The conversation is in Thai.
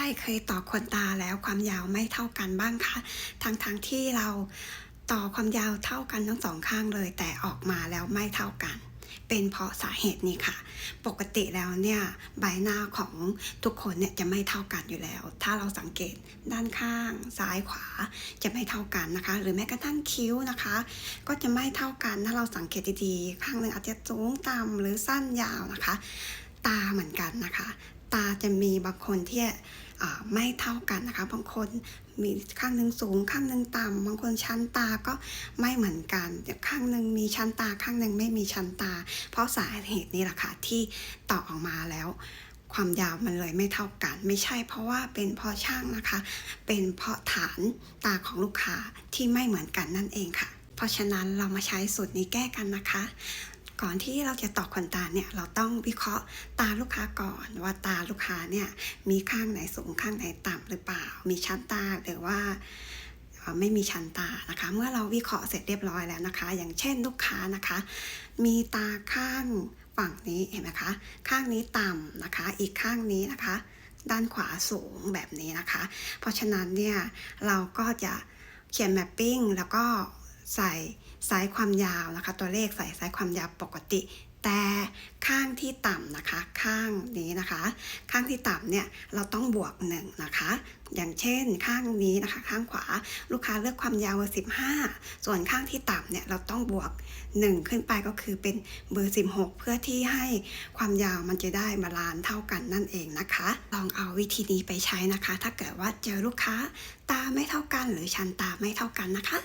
รเคยต่อขนตาแล้วความยาวไม่เท่ากันบ้างคะทั้งๆทที่เราต่อความยาวเท่ากันทั้งสองข้างเลย แต่ออกมาแล้วไม่เท่ากัน เป็นเพราะสาเหตุนี้ค่ะ ปกติแล้วเนี่ยใบหน้าของทุกคนเนี่ยจะไม่เท่ากันอยู่แล้ว ถ้าเราสังเกตด้านข้างซ้ายขวาจะไม่เท่ากันนะคะ หรือแม้กระทั่งคิ้วนะคะ ก็จะไม่เท่ากันถ้าเราสังเกตดีๆข้างหนึ่งอาจจะสูงต่ำหรือสั้นยาวนะคะ ตาเหมือนกันนะคะ ตาจะมีบางคนที่ไม่เท่ากันนะคะ บางคนมีข้างหนึ่งสูง ข้างหนึ่งต่ำบางคนชั้นตาก็ไม่เหมือนกันข้างหนึ่งมีชั้นตาข้างหนึ่งไม่มีชั้นตา เพราะสาเหตุนี้แหละค่ะที่ต่อออกมาแล้ว ความยาวมันเลยไม่เท่ากัน ไม่ใช่เพราะว่าเป็นเพราะช่างนะคะ เป็นเพราะฐานตาของลูกค้าที่ไม่เหมือนกันนั่นเองค่ะ เพราะฉะนั้นเรามาใช้สูตรนี้แก้กันนะคะ ก่อนที่เราจะต่อขนตาเนี่ยเราต้องวิเคราะห์ตาลูกค้าก่อนว่าตาลูกค้าเนี่ยมีข้างไหนสูงข้างไหนต่ำหรือเปล่า มีชั้นตาหรือว่าไม่มีชั้นตานะคะ เมื่อเราวิเคราะห์เสร็จเรียบร้อยแล้วนะคะ อย่างเช่นลูกค้านะคะ มีตาข้างฝั่งนี้เห็นไหมคะข้างนี้ต่ำนะคะ อีกข้างนี้นะคะ ด้านขวาสูงแบบนี้นะคะ เพราะฉะนั้นเนี่ยเราก็จะเขียนแมปปิ้งแล้วก็ใส่ ไซส์ความยาวนะคะ ตัวเลขใส่ไซส์ความยาวปกติ แต่ข้างที่ต่ำนะคะ ข้างนี้นะคะ ข้างที่ต่ำเนี่ยเราต้องบวกหนึ่งนะคะ อย่างเช่นข้างนี้นะคะ ข้างขวาลูกค้าเลือกความยาวเบอร์15 ส่วนข้างที่ต่ำเนี่ยเราต้องบวก 1 ขึ้นไปก็คือเป็นเบอร์ 16 เพื่อที่ให้ความยาวมันจะได้บาลานซ์เท่ากันนั่นเองนะคะ ลองเอาวิธีนี้ไปใช้นะคะ ถ้าเกิดว่าเจอลูกค้าตาไม่เท่ากัน หรือชันตาไม่เท่ากันนะคะ